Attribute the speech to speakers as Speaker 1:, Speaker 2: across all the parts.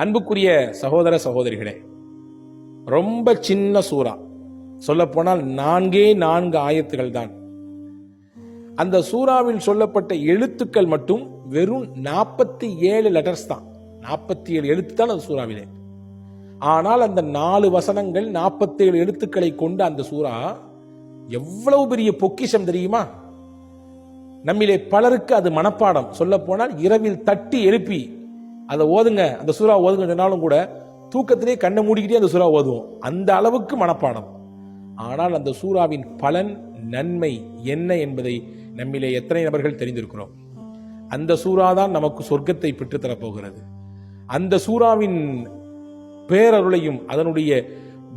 Speaker 1: அன்புக்குரிய சகோதர சகோதரிகளே ரொம்ப சின்ன சூறா. சொல்லப்போனால் நான்கே நான்கு ஆயத்துகள் தான். அந்த சூறாவில் சொல்லப்பட்ட எழுத்துக்கள் மட்டும் வெறும் நாற்பத்தி ஏழு லெட்டர்ஸ் தான். நாற்பத்தி ஏழு எழுத்து தான் அந்த சூறாவிலே. ஆனால் அந்த நாலு வசனங்கள் நாற்பத்தி ஏழு எழுத்துக்களை கொண்ட அந்த சூறா எவ்வளவு பெரிய பொக்கிஷம் தெரியுமா? நம்மிலே பலருக்கு அது மனப்பாடம். சொல்ல போனால் இரவில் தட்டி எழுப்பி அதை ஓதுங்க. அந்த சூறா ஓதுங்க சொன்னாலும் கூட தூக்கத்திலே கண்ணை மூடிக்கிட்டே அந்த சூறா ஓதுவோம். அந்த அளவுக்கு மனப்பாடம். ஆனால் அந்த சூறாவின் பலன் நன்மை என்ன என்பதை நம்மிலே எத்தனை நபர்கள் தெரிந்திருக்கிறோம். அந்த சூறா தான் நமக்கு சொர்க்கத்தை பெற்றுத்தரப்போகிறது. அந்த சூறாவின் பேரருளையும் அதனுடைய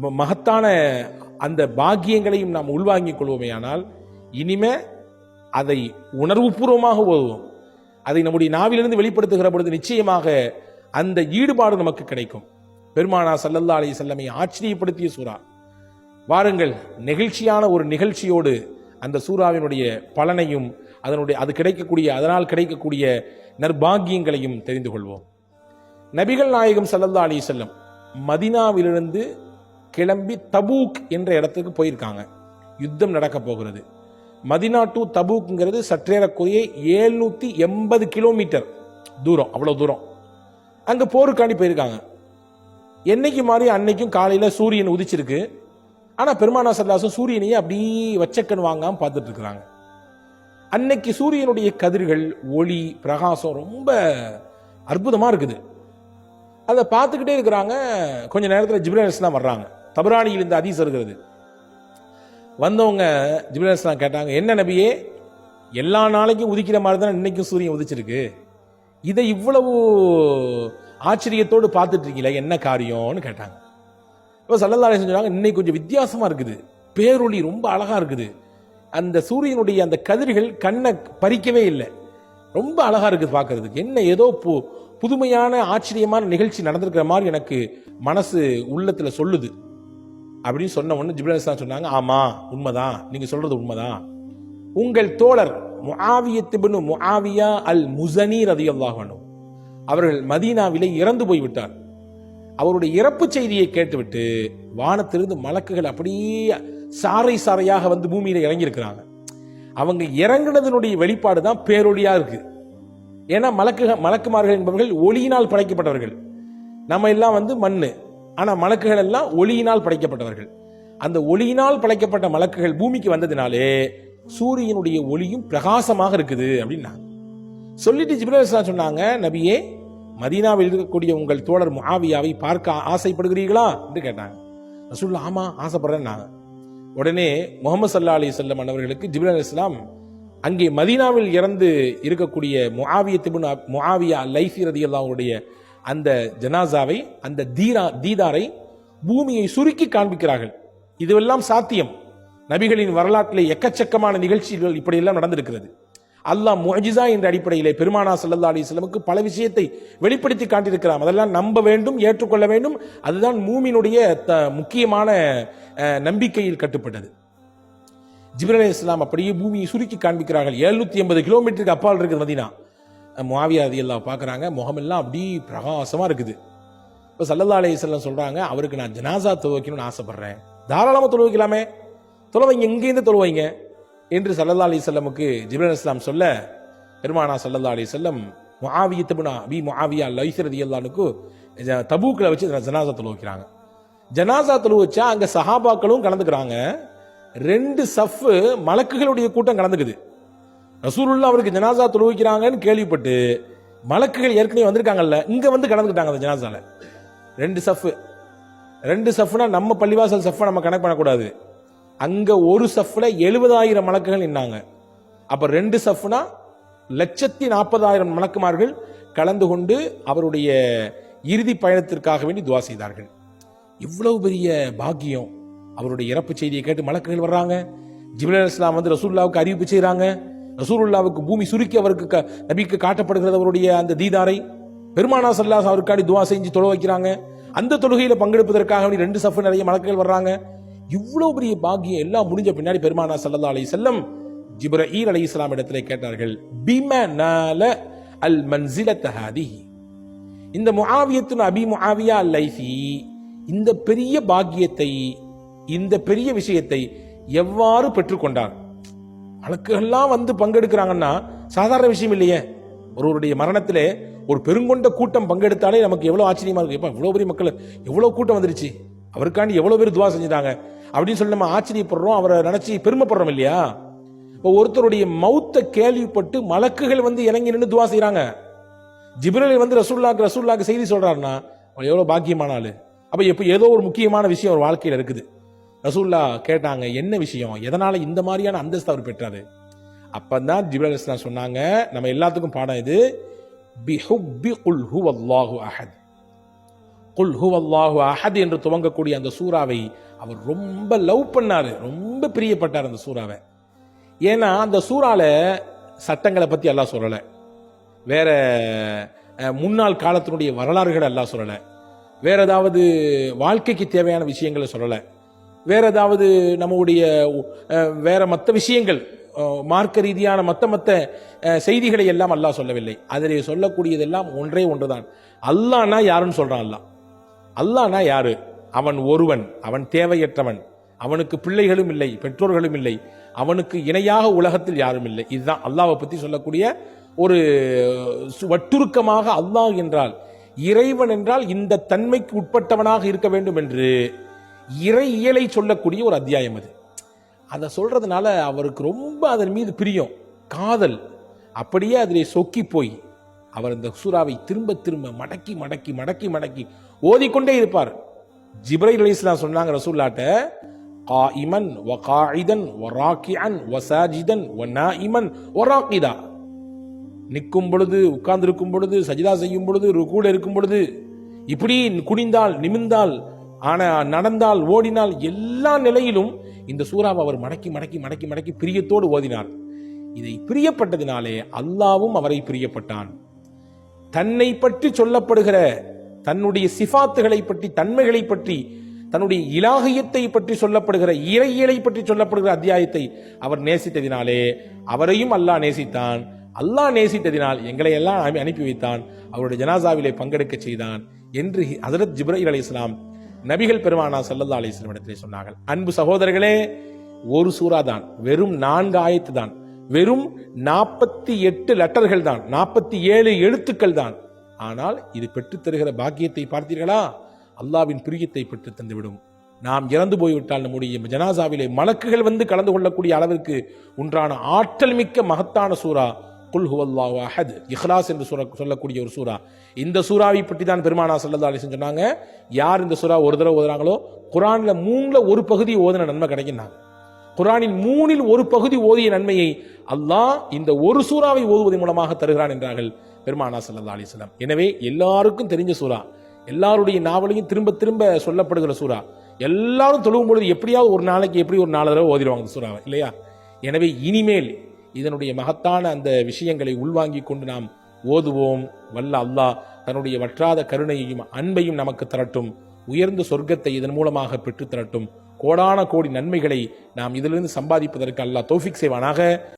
Speaker 1: ம- மகத்தான அந்த பாக்கியங்களையும் நாம் உள்வாங்கிக் கொள்வோமேயானால் இனிமே அதை உணர்வுபூர்வமாக ஓதுவோம். அதை நம்முடைய நாவிலிருந்து வெளிப்படுத்துகிற பொழுது நிச்சயமாக அந்த ஈடுபாடு நமக்கு கிடைக்கும். பெருமானா சல்லல்லா அலி செல்லமை ஆச்சரியப்படுத்திய சூறா. வாருங்கள் நெகிழ்ச்சியான ஒரு நிகழ்ச்சியோடு அந்த சூறாவினுடைய பலனையும் அதனுடைய அது கிடைக்கக்கூடிய அதனால் கிடைக்கக்கூடிய நற்பாகியங்களையும் தெரிந்து கொள்வோம். நபிகள் நாயகம் சல்லல்லா அலி செல்லம் மதினாவிலிருந்து கிளம்பி தபூக் என்ற இடத்துக்கு போயிருக்காங்க. யுத்தம் நடக்க போகிறது. மதினா டு தபூக்ங்கிறது சற்றேறக்குரிய ஏழ்நூத்தி எண்பது கிலோமீட்டர் தூரம் அவ்வளவு தூரம். அங்க போருக்காண்டி போயிருக்காங்க. என்னைக்கு மாதிரி அன்னைக்கும் காலையில சூரியன் உதிச்சிருக்கு. ஆனா பெருமானா சல்லாசம் சூரியனையே அப்படியே வச்சக்கண் வாங்காம பார்த்துட்டு இருக்கிறாங்க அன்னைக்கு சூரியனுடைய கதிர்கள் ஒளி பிரகாசம் ரொம்ப அற்புதமா இருக்குது. அதை பார்த்துக்கிட்டே இருக்கிறாங்க. கொஞ்ச நேரத்தில் ஜிப்ரேல் தான் வர்றாங்க. தபராணியில் இந்த அதீஸ் இருக்கிறது வந்தவங்க ஜிப்ரேல் கேட்டாங்க என்ன நபியே எல்லா நாளைக்கும் உதிக்கிற மாதிரி தான் இன்னைக்கும் சூரியன் உதிச்சிருக்கு. இதை இவ்வளவு ஆச்சரியத்தோடு பார்த்துட்டு இருக்கீங்களா என்ன காரியம்னு கேட்டாங்க. இப்போ சல்லல்லாஹு செஞ்சாங்க இன்னைக்கு கொஞ்சம் வித்தியாசமாக இருக்குது. பேரொளி ரொம்ப அழகாக இருக்குது. அந்த சூரியனுடைய அந்த கதிர்கள் கண்ணை பறிக்கவே இல்லை. ரொம்ப அழகாக இருக்குது பார்க்கறதுக்கு. என்ன ஏதோ பு புதுமையான ஆச்சரியமான நிகழ்ச்சி நடந்திருக்கிற மாதிரி எனக்கு மனசு உள்ளத்தில் சொல்லுது. அப்படின்னு சொன்ன உடனே ஜிப்ரல் இஸ்லாம் சொன்னாங்க ஆமா உண்மைதான். நீங்க சொல்றது உண்மைதான். உங்கள் தோழர் முஆவியத்திபின் முஆவியா அல் முசனி ரதியல்லாஹு அன்ஹு அவர்கள் மதீனாவிலே இறந்து போய்விட்டார். அவருடைய இறப்பு செய்தியை கேட்டுவிட்டு வானத்திலிருந்து மலக்குகள் அப்படியே சாறை சாறையாக வந்து பூமியில இறங்கியிருக்கிறாங்க. அவங்க இறங்கினதனுடைய வெளிப்பாடு தான் பேரொழியாக இருக்கு. ஏன்னா மலக்கு மலக்குமார்கள் என்பவர்கள் ஒளியினால் படைக்கப்பட்டவர்கள். நம்ம எல்லாம் வந்து மண்ணு. ஆனால் மலக்குகள் எல்லாம் ஒளியினால் படைக்கப்பட்டவர்கள். அந்த ஒளியினால் படைக்கப்பட்ட மலக்குகள் பூமிக்கு வந்ததினாலே சூரியனுடைய ஒளியும் பிரகாசமாக இருக்குது அப்படின்னா சொல்லிட்டு ஜிப்ரல் சொன்னாங்க நபியே மதீனாவில் இருக்கக்கூடிய உங்கள் தோழர் முஆவியாவை பார்க்க ஆசைப்படுகிறீர்களா? என்று கேட்டாங்க. ரசூல்லா ஆமா ஆசைப்படுறேன்னாங்க. உடனே முகமது சல்லா அலி செல்லம் அவர்களுக்கு ஜிப்ரல் இஸ்லாம் அங்கே மதீனாவில் இறந்து இருக்கக்கூடிய முஆவியத்திபுன் முஆவியா லைஃபி ரதி அவருடைய அந்த ஜனாசாவை அந்த தீரா தீதாரை பூமியை சுருக்கி காண்பிக்கிறார்கள். இதுவெல்லாம் சாத்தியம். நபிகளின் வரலாற்றிலே எக்கச்சக்கமான நிகழ்ச்சிகள் இப்படியெல்லாம் நடந்திருக்கிறது. அல்லாஹ் முஜிசா என்ற அடிப்படையிலே பெருமானா சல்லல்லா அலிஸ்லமுக்கு பல விஷயத்தை வெளிப்படுத்தி காட்டியிருக்கிறார் அதெல்லாம் நம்ப வேண்டும் ஏற்றுக்கொள்ள வேண்டும். அதுதான் மூமினுடைய த- முக்கியமான நம்பிக்கையில் கட்டுப்பட்டது. ஜிப்ரல் இஸ்லாம் அப்படியே பூமியை சுருக்கி காண்பிக்கிறார்கள். 780 எண்பது கிலோமீட்டருக்கு அப்பால் இருக்கிற மதினா. முவாவியா ரதி எல்லாம் பார்க்குறாங்க முகமெல்லாம் அப்படியே பிரகாசமாக இருக்குது. இப்போ சல்லல்லா அலையம் சொல்கிறாங்க அவருக்கு நான் ஜனாசா துவைக்கணும்னு ஆசைப்பட்றேன். தாராளமாக தொழுவைக்கலாமே தொழுவைங்க எங்கேருந்து தொழுவைங்க என்று சல்லல்லா அலி செல்லமுக்கு ஜிப்ரல் இஸ்லாம் சொல்ல பெருமானா சல்லல்லா அலி செல்லம் முஆவியத்துபுனா பி முஆவியா லைசரதி அல்லானுக்கு தபூக்கில் வச்சு ஜனாசா தொழுவிக்கிறாங்க ஜனாசா தொழுவச்சா அங்கே சஹாபாக்களும் கலந்துக்கிறாங்க. ரெண்டு சஃப் மலக்குகளுடைய கூட்டம் கலந்துக்குது. ரசூலுல்லா அவருக்கு ஜனாசா தொழுவிக்கிறாங்கன்னு கேள்விப்பட்டு மலக்குகள் ஏற்கனவே வந்திருக்காங்கல்ல இங்க வந்து கலந்துக்கிட்டாங்க அந்த ஜனாசால. ரெண்டு சஃப். ரெண்டு சஃப்னா நம்ம பள்ளிவாசல் சஃப்பை நம்ம கணக்கு பண்ணக்கூடாது. அங்க ஒரு சஃப்ல எழுபதாயிரம் மலக்குகள் நின்னாங்க. அப்ப ரெண்டு சஃப்னா லட்சத்தி நாற்பதாயிரம் மலக்குமார்கள் கலந்து கொண்டு அவருடைய இறுதி பயணத்திற்காக வேண்டி துவா செய்தார்கள். இவ்வளவு பெரிய பாக்கியம். அவருடைய இறப்பு செய்தியை கேட்டு மலக்குகள் வர்றாங்க. ஜிப்ரல் இஸ்லாம் வந்து ரசூல்லாவுக்கு அறிவிப்பு செய்கிறாங்க ரசூலுல்லாவுக்கு பூமி சுருக்கி அவருக்கு க- நபிக்கு காட்டப்படுகிறது அவருடைய அந்த தீதாரை பெருமானா சல்லாஸ் அவருக்காடி துவா செஞ்சு தொழ வைக்கிறாங்க. அந்த தொழுகையில பங்கெடுப்பதற்காக வேண்டி ரெண்டு சஃப் நிறைய மலக்குகள் வர்றாங்க. இவ்வளவு பெரிய பாக்கியம் எல்லாம் முடிஞ்ச பின்னாடி பெருமானா சல்லா அலி செல்லம் ஜிப்ரஈல் அலி இஸ்லாம் இடத்திலே கேட்டார்கள் பிம நால அல் மன்சில தஹாதி இந்த முஆவியத்துன் அபி முஆவியா லைஃபி இந்த பெரிய பாக்கியத்தை இந்த பெரிய விஷயத்தை எவ்வாறு பெற்றுக்கொண்டார் வழக்குகள்லாம் வந்து பங்கெடுக்கிறாங்கன்னா சாதாரண விஷயம் இல்லையே. ஒருவருடைய மரணத்திலே ஒரு பெருங்கொண்ட கூட்டம் பங்கெடுத்தாலே நமக்கு எவ்வளோ ஆச்சரியமா இருக்கும் இப்போ இவ்வளோ பெரிய மக்கள் எவ்வளோ கூட்டம் வந்துருச்சு. அவருக்காண்டி எவ்வளோ பேர் துவா செஞ்சுட்டாங்க. அப்படின்னு சொல்லி நம்ம ஆச்சரியப்படுறோம் அவரை நினச்சி பெருமைப்படுறோம் இல்லையா? இப்போ ஒருத்தருடைய மௌத்த கேள்விப்பட்டு மலக்குகள் வந்து இறங்கி நின்று துவா செய்கிறாங்க ஜிப்ரலில் வந்து ரசூல்லாக்கு ரசூல்லாக்கு செய்தி சொல்கிறாருன்னா எவ்வளோ பாக்கியமான ஆள். அப்போ எப்போ ஏதோ ஒரு முக்கியமான விஷயம் ஒரு வாழ்க்கையில் இருக்குது. ரசூல்லா கேட்டாங்க என்ன விஷயம்? எதனால இந்த மாதிரியான அந்தஸ்து அவர் பெற்றாரு? அப்பதான் ஜிப்ரேல் அலைஹிஸ்ஸலாம் சொன்னாங்க நம்ம எல்லாத்துக்கும் பாடம் இது பிஹுப்பி குல் ஹுவல்லாஹு அஹத். குல் ஹுவல்லாஹு அஹத் என்று துவங்கக்கூடிய அந்த சூறாவை அவர் ரொம்ப லவ் பண்ணாரு ரொம்ப பிரியப்பட்டார் அந்த சூறாவை. ஏன்னா அந்த சூறால சட்டங்களை பத்தி எல்லாம் சொல்லலை. வேற முன்னாள் காலத்தினுடைய வரலாறுகளை எல்லாம் சொல்லலை. வேற ஏதாவது வாழ்க்கைக்கு தேவையான விஷயங்களை சொல்லலை. வேற ஏதாவது நம்முடைய வேறு வேற மற்ற விஷயங்கள் மார்க்க ரீதியான மற்ற மற்ற செய்திகளை எல்லாம் அல்லாஹ் சொல்லவில்லை. அதிலே சொல்லக்கூடியதெல்லாம் ஒன்றே ஒன்றுதான். அல்லாஹ்னா யாருன்னு சொல்றான் அல்லாஹ்? அல்லாஹ்னா யாரு? அவன் ஒருவன் அவன் தேவையற்றவன். அவனுக்கு பிள்ளைகளும் இல்லை பெற்றோர்களும் இல்லை. அவனுக்கு இணையாக உலகத்தில் யாரும் இல்லை. இதுதான் அல்லாவை பற்றி சொல்லக்கூடிய ஒரு சு- வட்டுருக்கமாக அல்லாஹ் என்றால் இறைவன் என்றால் இந்த தன்மைக்கு உட்பட்டவனாக இருக்க வேண்டும் என்று. இறை இயலை சொல்லக்கூடிய ஒரு அத்தியாயம் அது. அதை சொல்கிறதுனால அவருக்கு ரொம்ப அதன் மீது பிரியம் காதல். அப்படியே அதிலே சொக்கி போய் அவர் இந்த சூறாவை திரும்ப திரும்ப மடக்கி மடக்கி மடக்கி மடக்கி ஓதிக்கொண்டே இருப்பார். ஜிப்ரைல் அலைஹிஸ்ஸலாம் சொன்னாங்க ரசூல்லாட்ட காயிமன் வ காயிதன் வ ராக்கிஅன் வ சாஜிதன் நிற்கும் பொழுது உட்கார்ந்திருக்கும் பொழுது சஜிதா செய்யும் பொழுது ருக்கூல இருக்கும் பொழுது இப்படி குனிந்தால் நிமிந்தால் ஆனால் நடந்தால் ஓடினால் எல்லா நிலையிலும் இந்த சூறாவை அவர் மடக்கி மடக்கி மடக்கி மடக்கி பிரியத்தோடு ஓதினார். இதை பிரியப்பட்டதினாலே அல்லாவும் அவரை பிரியப்பட்டான். தன்னை பற்றி சொல்லப்படுகிற தன்னுடைய சிஃபாத்துகளை பற்றி தன்மைகளை பற்றி தன்னுடைய இலாகியத்தை பற்றி சொல்லப்படுகிற இறையியலை பற்றி சொல்லப்படுகிற அத்தியாயத்தை அவர் நேசித்ததினாலே அவரையும் அல்லாஹ் நேசித்தான். அல்லாஹ் நேசித்ததினால் எங்களை எல்லாம் அனுப்பி வைத்தான். அவருடைய ஜனாசாவிலே பங்கெடுக்க செய்தான் என்று ஹசரத் இலால் இஸ்லாம் நபிகள் பெருமானா சல்லல்லா அலிஸ்லாம் இடத்திலே சொன்னார்கள் அன்பு சகோதரர்களே ஒரு சூறா தான் வெறும் நான்கு ஆயத்து தான் வெறும் நாற்பத்தி எட்டு லெட்டர்கள் தான் நாற்பத்தி ஏழு எழுத்துக்கள் தான். ஆனால் இது பெற்றுத்தருகிற பாக்கியத்தை பார்த்தீர்களா? அல்லாவின் பிரியத்தை பெற்று தந்துவிடும். நாம் இறந்து போய்விட்டால் நம்முடைய ஜனாசாவிலே மலக்குகள் வந்து கலந்து கொள்ளக்கூடிய அளவிற்கு உன்றான ஆற்றல் மிக்க மகத்தான சூறா குல் ஹுவல்லாஹு அஹத் இஹ்லாஸ் என்று சூற சொல்லக்கூடிய ஒரு சூறா. இந்த சூறாவை பற்றி தான் பெருமானா சல்லல்லா அலிசன் சொன்னாங்க. யார் இந்த சூறா ஒரு தடவை ஓதுறாங்களோ? குரானில் மூணில் ஒரு பகுதி ஓதின நன்மை கிடைக்குன்னாங்க குரானின் மூணில் ஒரு பகுதி ஓதிய நன்மையை அல்லாஹ் இந்த ஒரு சூறாவை ஓதுவதன் மூலமாக தருகிறான் என்றார்கள் பெருமானா சல்லா அலிஸ்லாம் எனவே எல்லாருக்கும் தெரிஞ்ச சூறா. எல்லாருடைய நாவலையும் திரும்ப திரும்ப சொல்லப்படுகிற சூறா. எல்லாரும் தொழுகும் பொழுது எப்படியாவது ஒரு நாளைக்கு எப்படி ஒரு நாலு தடவை ஓதிடுவாங்க சூறாவை இல்லையா? எனவே இனிமேல் இதனுடைய மகத்தான அந்த விஷயங்களை உள்வாங்கிக் கொண்டு நாம் ஓதுவோம். வல்ல அல்லாஹ் தன்னுடைய வற்றாத கருணையையும் அன்பையும் நமக்கு தரட்டும். உயர்ந்த சொர்க்கத்தை இதன் மூலமாக பெற்றுத் தரட்டும். கோடான கோடி நன்மைகளை நாம் இதிலிருந்து சம்பாதிப்பதற்கு அல்லாஹ் தோஃபிக் செய்வானாக.